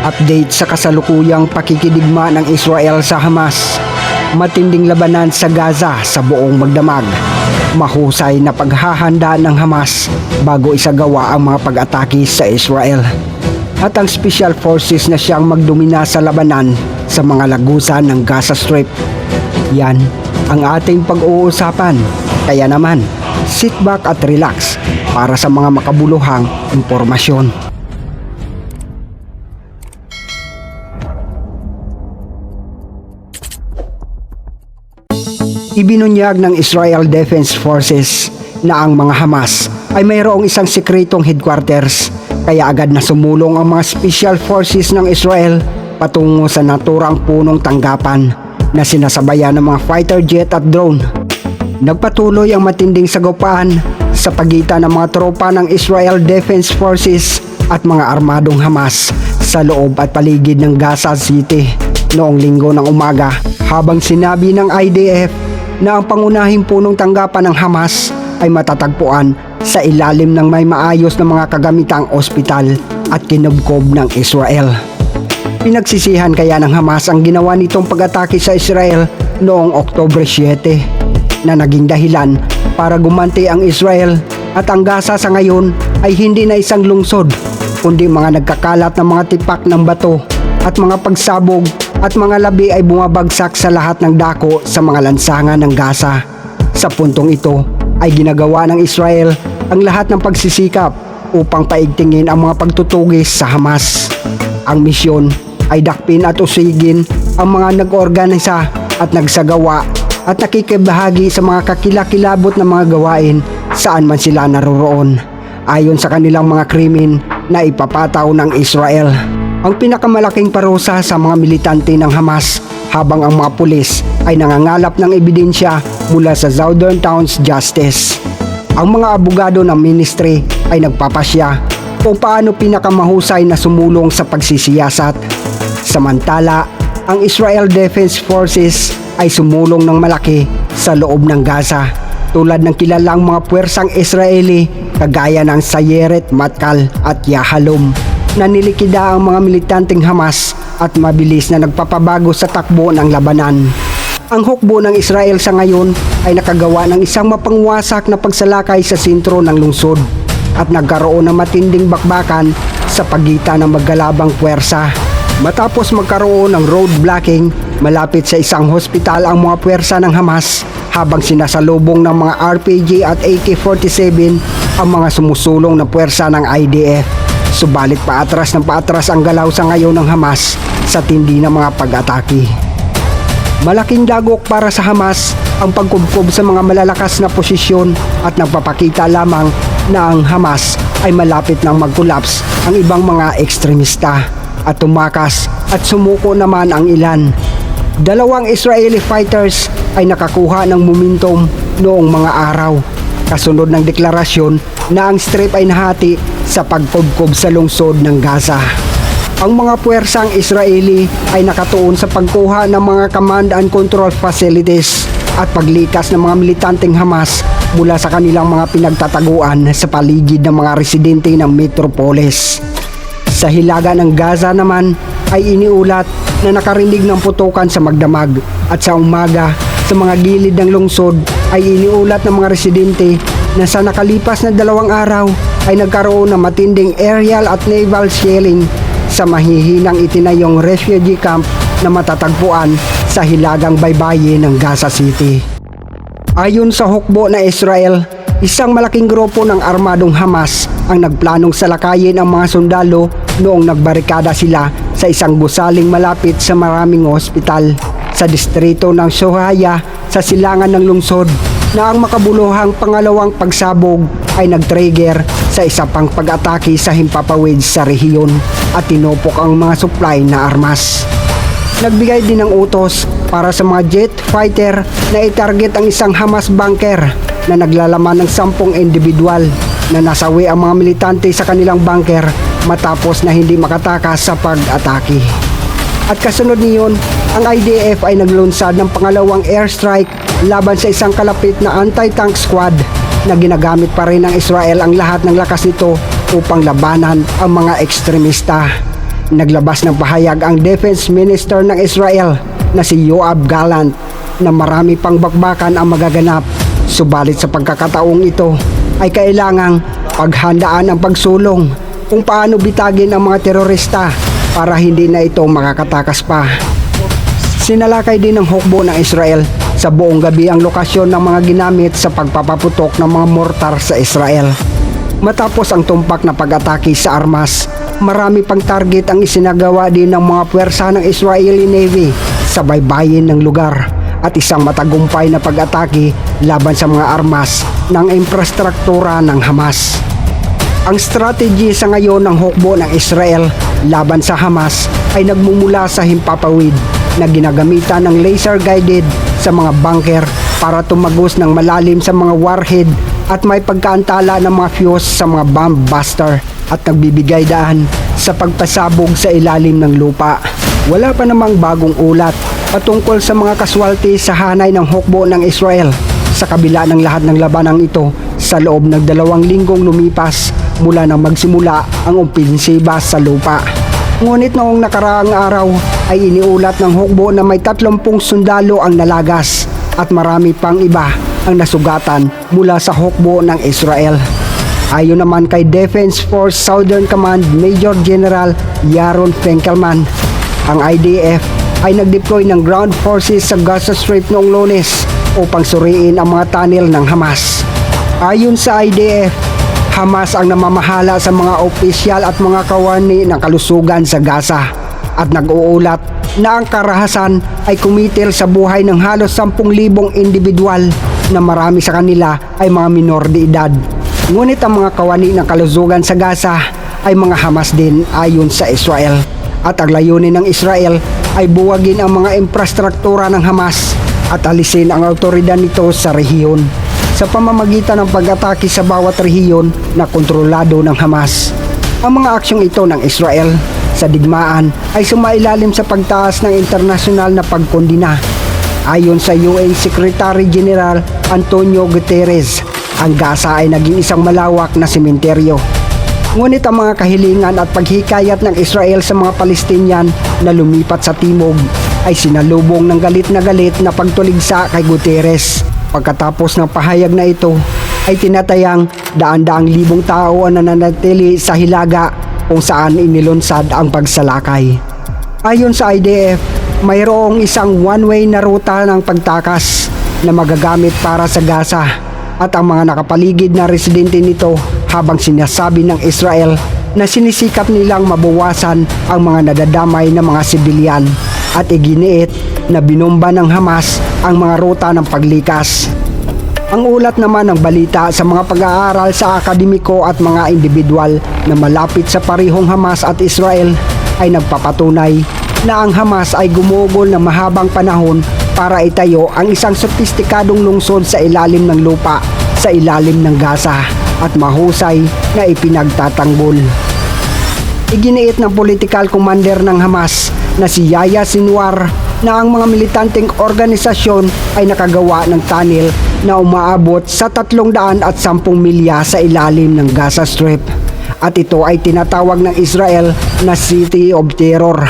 Update sa kasalukuyang pakikidigma ng Israel sa Hamas. Matinding labanan sa Gaza sa buong magdamag. Mahusay na paghahanda ng Hamas bago isagawa ang mga pag-atake sa Israel. At ang Special Forces na siyang magdomina sa labanan sa mga lagusan ng Gaza Strip. Yan ang ating pag-uusapan. Kaya naman, sit back at relax para sa mga makabuluhang impormasyon. Ibinunyag ng Israel Defense Forces na ang mga Hamas ay mayroong isang sekretong headquarters kaya agad na sumulong ang mga special forces ng Israel patungo sa naturang punong tanggapan na sinasabayan ng mga fighter jet at drone. Nagpatuloy ang matinding sagupaan sa pagitan ng mga tropa ng Israel Defense Forces at mga armadong Hamas sa loob at paligid ng Gaza City noong linggo ng umaga habang sinabi ng IDF na ang pangunahing punong tanggapan ng Hamas ay matatagpuan sa ilalim ng may maayos na mga kagamitang ospital at kinubkob ng Israel. Pinagsisihan kaya ng Hamas ang ginawa nitong pag-atake sa Israel noong Oktobre 7 na naging dahilan para gumanti ang Israel at ang Gaza sa ngayon ay hindi na isang lungsod kundi mga nagkakalat ng mga tipak ng bato at mga pagsabog at mga labi ay bumabagsak sa lahat ng dako sa mga lansangan ng Gaza. Sa puntong ito ay ginagawa ng Israel ang lahat ng pagsisikap upang paigtingin ang mga pagtutugis sa Hamas. Ang misyon ay dakpin at usigin ang mga nag-organisa at nagsagawa at nakikibahagi sa mga kakilakilabot na mga gawain saan man sila naroroon ayon sa kanilang mga krimen na ipapataw ng Israel. Ang pinakamalaking parusa sa mga militante ng Hamas habang ang mga pulis ay nangangalap ng ebidensya mula sa Southern Towns Justice. Ang mga abogado ng ministry ay nagpapasya kung paano pinakamahusay na sumulong sa pagsisiyasat. Samantala, ang Israel Defense Forces ay sumulong ng malaki sa loob ng Gaza tulad ng kilalang mga puwersang Israeli kagaya ng Sayeret Matkal at Yahalom na nilikida ang mga militanteng Hamas at mabilis na nagpapabago sa takbo ng labanan. Ang hukbo ng Israel sa ngayon ay nakagawa ng isang mapangwasak na pagsalakay sa sentro ng lungsod at nagkaroon ng matinding bakbakan sa pagitan ng maggalabang puwersa. Matapos magkaroon ng road blocking, malapit sa isang hospital ang mga puwersa ng Hamas habang sinasalubong ng mga RPG at AK-47 ang mga sumusulong na puwersa ng IDF. Subalit paatras ng paatras ang galaw sa ngayon ng Hamas sa tindi ng mga pag-atake. Malaking dagok para sa Hamas ang pagkubkob sa mga malalakas na posisyon at nagpapakita lamang na ang Hamas ay malapit nang mag-collapse ang ibang mga ekstremista at tumakas at sumuko naman ang ilan. Dalawang Israeli fighters ay nakakuha ng momentum noong mga araw kasunod ng deklarasyon na ang strip ay nahati sa pagkubkob sa lungsod ng Gaza. Ang mga puwersang Israeli ay nakatuon sa pagkuha ng mga command and control facilities at paglikas ng mga militanteng Hamas mula sa kanilang mga pinagtataguan sa paligid ng mga residente ng metropolis. Sa hilaga ng Gaza naman ay iniulat na nakarinig ng putukan sa magdamag at sa umaga sa mga gilid ng lungsod ay iniulat ng mga residente na sa nakalipas na dalawang araw ay nagkaroon ng matinding aerial at naval shelling sa mahihinang itinayong refugee camp na matatagpuan sa hilagang baybayin ng Gaza City. Ayon sa hukbo na Israel, isang malaking grupo ng armadong Hamas ang nagplanong salakayin ang mga sundalo noong nagbarikada sila sa isang gusaling malapit sa maraming ospital sa distrito ng Sohaya sa silangan ng lungsod na ang makabuluhang pangalawang pagsabog ay nag-trigger sa isa pang pag-atake sa himpapawid sa rehiyon at tinupok ang mga supply na armas. Nagbigay din ng utos para sa mga jet fighter na i-target ang isang Hamas bunker na naglalaman ng sampung individual na nasawi ang mga militante sa kanilang bunker matapos na hindi makatakas sa pag-atake. At kasunod niyon, ang IDF ay naglunsad ng pangalawang airstrike laban sa isang kalapit na anti-tank squad na ginagamit pa rin ng Israel ang lahat ng lakas nito upang labanan ang mga ekstremista. naglabas ng pahayag ang Defense Minister ng Israel na si Yoav Gallant na marami pang bakbakan ang magaganap. Subalit sa pagkakataong ito ay kailangang paghandaan ang pagsulong kung paano bitagin ang mga terorista para hindi na ito makakatakas pa. Sinalakay din ng hukbo ng Israel sa buong gabi ang lokasyon ng mga ginamit sa pagpapaputok ng mga mortar sa Israel. Matapos ang tumpak na pag-atake sa armas, marami pang target ang isinagawa din ng mga puwersa ng Israeli Navy sa baybayin ng lugar at isang matagumpay na pag-atake laban sa mga armas ng infrastruktura ng Hamas. Ang strategy sa ngayon ng hukbo ng Israel laban sa Hamas ay nagmumula sa himpapawid na ginagamitan ng laser-guided sa mga bunker para tumagos ng malalim sa mga warhead at may pagkaantala ng mga fuse sa mga bomb buster at nagbibigay daan sa pagpasabog sa ilalim ng lupa. Wala pa namang bagong ulat patungkol sa mga kaswalti sa hanay ng hukbo ng Israel sa kabila ng lahat ng labanang ito sa loob ng dalawang linggong lumipas mula nang magsimula ang umpensiba sa lupa. Ngunit noong nakaraang araw ay iniulat ng hukbo na may 30 sundalo ang nalagas at marami pang iba ang nasugatan mula sa hukbo ng Israel. Ayon naman kay Defense Force Southern Command Major General Yaron Fenkelman, ang IDF ay nag-deploy ng ground forces sa Gaza Strip noong lunes upang suriin ang mga tunnel ng Hamas. Ayon sa IDF, Hamas ang namamahala sa mga opisyal at mga kawani ng kalusugan sa Gaza at nag-uulat na ang karahasan ay kumitil sa buhay ng halos 10,000 individual na marami sa kanila ay mga minor de edad. Ngunit ang mga kawani ng kalusugan sa Gaza ay mga Hamas din ayon sa Israel. At ang layunin ng Israel ay buwagin ang mga infrastruktura ng Hamas at alisin ang autoridad nito sa rehiyon sa pamamagitan ng pag-atake sa bawat rehiyon na kontrolado ng Hamas. Ang mga aksyong ito ng Israel sa digmaan ay sumailalim sa pagtaas ng internasyonal na pagkondina. Ayon sa UN Secretary General Antonio Guterres, ang Gaza ay naging isang malawak na sementeryo. Ngunit ang mga kahilingan at paghikayat ng Israel sa mga Palestinian na lumipat sa timog ay sinalubong ng galit na galit na pagtuligsa kay Guterres. Pagkatapos ng pahayag na ito ay tinatayang daan-daang libong tao ang nananatili sa hilaga kung saan inilunsad ang pagsalakay. Ayon sa IDF, mayroong isang one-way na ruta ng pagtakas na magagamit para sa Gaza at ang mga nakapaligid na residente nito habang sinasabi ng Israel na sinisikap nilang mabawasan ang mga nadadamay na mga sibilyan at iginiit na binomba ng Hamas ang mga ruta ng paglikas. Ang ulat naman ng balita sa mga pag-aaral sa akademiko at mga individual na malapit sa parihong Hamas at Israel ay nagpapatunay na ang Hamas ay gumugol ng mahabang panahon para itayo ang isang sopistikadong lungsod sa ilalim ng lupa sa ilalim ng Gaza at mahusay na ipinagtatanggol. Iginiit ng political commander ng Hamas na si Yahya Sinwar na ang mga militanteng organisasyon ay nakagawa ng tunnel na umaabot sa 310 milya sa ilalim ng Gaza Strip. At ito ay tinatawag ng Israel na City of Terror.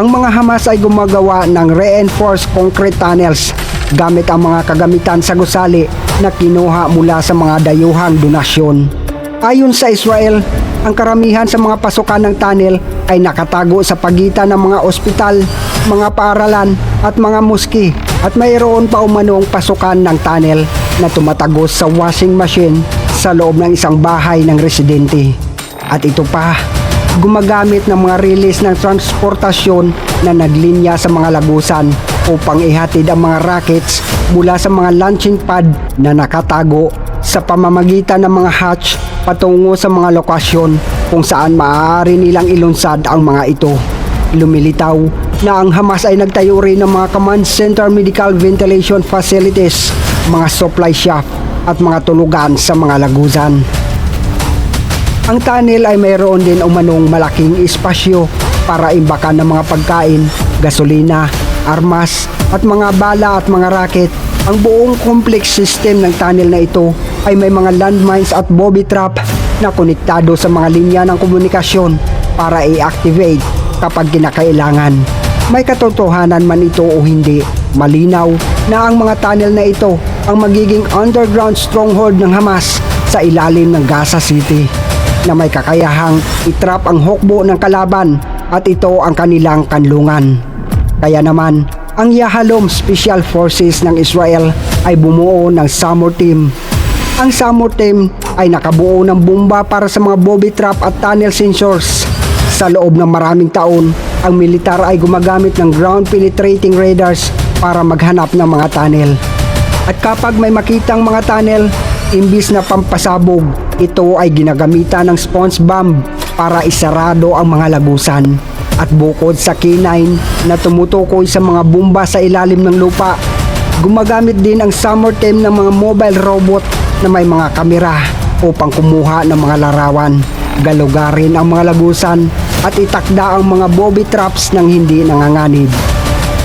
Ang mga Hamas ay gumagawa ng reinforced concrete tunnels gamit ang mga kagamitan sa gusali na kinuha mula sa mga dayuhang donasyon. Ayon sa Israel, ang karamihan sa mga pasukan ng tunnel ay nakatago sa pagitan ng mga ospital, mga paaralan at mga muski at mayroon pa umanong pasukan ng tunnel na tumatagos sa washing machine sa loob ng isang bahay ng residente. At ito pa, gumagamit ng mga release ng transportasyon na naglinya sa mga lagusan upang ihatid ang mga rockets mula sa mga launching pad na nakatago sa pamamagitan ng mga hatch patungo sa mga lokasyon kung saan maaari nilang ilunsad ang mga ito. Lumilitaw na ang Hamas ay nagtayo rin ng mga command center medical ventilation facilities, mga supply shaft at mga tulugan sa mga lagusan. Ang tunnel ay mayroon din umanong malaking espasyo para imbakan ng mga pagkain, gasolina, armas at mga bala at mga raket. Ang buong complex system ng tunnel na ito ay may mga landmines at booby trap na konektado sa mga linya ng komunikasyon para i-activate kapag kinakailangan. May katotohanan man ito o hindi, malinaw na ang mga tunnel na ito ang magiging underground stronghold ng Hamas sa ilalim ng Gaza City na may kakayahang itrap ang hukbo ng kalaban at ito ang kanilang kanlungan. Kaya naman, ang Yahalom Special Forces ng Israel ay bumuo ng Summer Team. Ang Summer Team ay nakabuo ng bomba para sa mga booby trap at tunnel sensors. Sa loob ng maraming taon, ang militar ay gumagamit ng ground penetrating radars para maghanap ng mga tunnel. At kapag may makitang mga tunnel, imbis na pampasabog, ito ay ginagamitan ng sponge bomb para isarado ang mga lagusan. At bukod sa K9 na tumutukoy sa mga bomba sa ilalim ng lupa, gumagamit din ang summer team ng mga mobile robot na may mga kamera upang kumuha ng mga larawan, galugarin ang mga lagusan at itakda ang mga booby traps ng hindi nanganganib.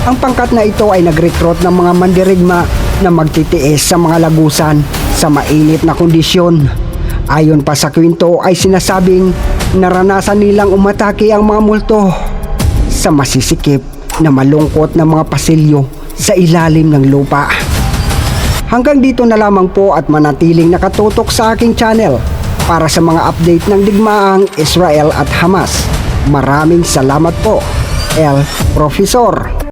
Ang pangkat na ito ay nag-recruit ng mga mandirigma na magtitiis sa mga lagusan sa mainit na kondisyon. Ayon pa sa kwento ay sinasabing naranasan nilang umatake ang mga multo sa masisikip na malungkot na mga pasilyo sa ilalim ng lupa. Hanggang dito na lamang po at manatiling nakatutok sa aking channel para sa mga update ng digmaang Israel at Hamas. Maraming salamat po, El Profesor.